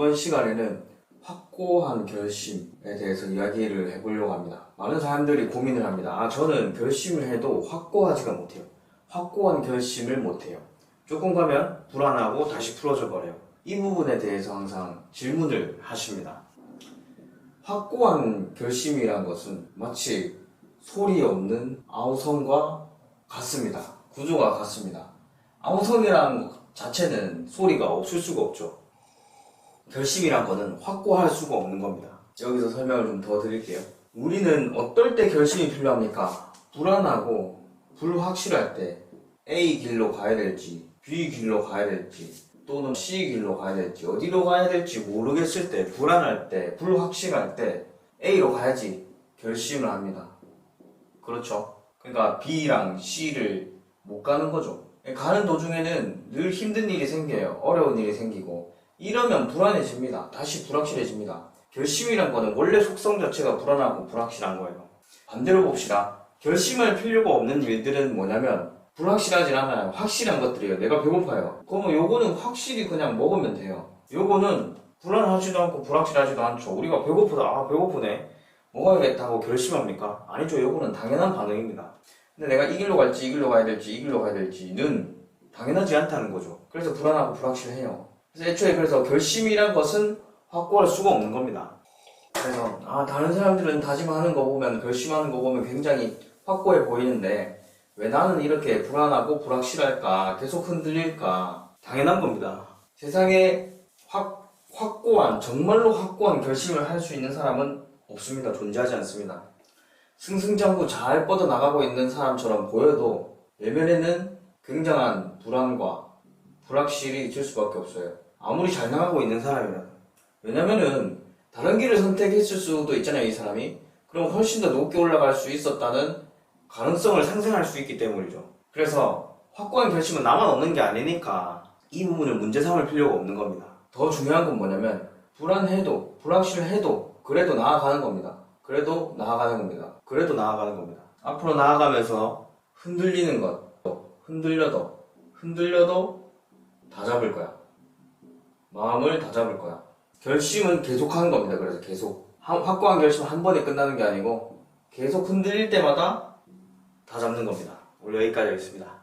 이번 시간에는 확고한 결심에 대해서 이야기를 해보려고 합니다. 많은 사람들이 고민을 합니다. 아, 저는 결심을 해도 확고하지가 못해요. 확고한 결심을 못해요. 조금 가면 불안하고 다시 풀어져 버려요. 이 부분에 대해서 항상 질문을 하십니다. 확고한 결심이란 것은 마치 소리 없는 아우성과 같습니다. 구조가 같습니다. 아우성이라는 것 자체는 소리가 없을 수가 없죠. 결심이란 거는 확고할 수가 없는 겁니다. 여기서 설명을 좀 더 드릴게요. 우리는 어떨 때 결심이 필요합니까? 불안하고 불확실할 때 A 길로 가야 될지 B 길로 가야 될지 또는 C 길로 가야 될지 어디로 가야 될지 모르겠을 때 불안할 때 불확실할 때 A로 가야지 결심을 합니다. 그렇죠. 그러니까 B랑 C를 못 가는 거죠. 가는 도중에는 늘 힘든 일이 생겨요. 어려운 일이 생기고 이러면 불안해집니다. 다시 불확실해집니다. 결심이란 거는 원래 속성 자체가 불안하고 불확실한 거예요. 반대로 봅시다. 결심할 필요가 없는 일들은 뭐냐면 불확실하진 않아요. 확실한 것들이에요. 내가 배고파요. 그러면 요거는 확실히 그냥 먹으면 돼요. 요거는 불안하지도 않고 불확실하지도 않죠. 우리가 배고프다. 아, 배고프네. 먹어야겠다 하고 결심합니까? 아니죠. 요거는 당연한 반응입니다. 근데 내가 이 길로 갈지 이 길로 가야 될지 이 길로 가야 될지는 당연하지 않다는 거죠. 그래서 불안하고 불확실해요. 그래서 애초에 그래서 결심이란 것은 확고할 수가 없는 겁니다. 그래서 아 다른 사람들은 다짐하는 거 보면 결심하는 거 보면 굉장히 확고해 보이는데 왜 나는 이렇게 불안하고 불확실할까 계속 흔들릴까 당연한 겁니다. 세상에 확 확고한 정말로 확고한 결심을 할 수 있는 사람은 없습니다. 존재하지 않습니다. 승승장구 잘 뻗어 나가고 있는 사람처럼 보여도 내면에는 굉장한 불안과 불확실이 있을 수밖에 없어요. 아무리 잘 나가고 있는 사람이라도. 왜냐면은 다른 길을 선택했을 수도 있잖아요, 이 사람이. 그럼 훨씬 더 높게 올라갈 수 있었다는 가능성을 상상할 수 있기 때문이죠. 그래서 확고한 결심은 나만 없는 게 아니니까 이 부분을 문제 삼을 필요가 없는 겁니다. 더 중요한 건 뭐냐면 불안해도 불확실해도 그래도 나아가는 겁니다. 그래도 나아가는 겁니다. 그래도 나아가는 겁니다. 앞으로 나아가면서 흔들리는 것, 흔들려도 흔들려도 다 잡을 거야. 마음을 다 잡을 거야. 결심은 계속 하는 겁니다. 그래서 계속 한- 확고한 결심은 한 번에 끝나는 게 아니고 계속 흔들릴 때마다 다 잡는 겁니다. 오늘 여기까지 하겠습니다.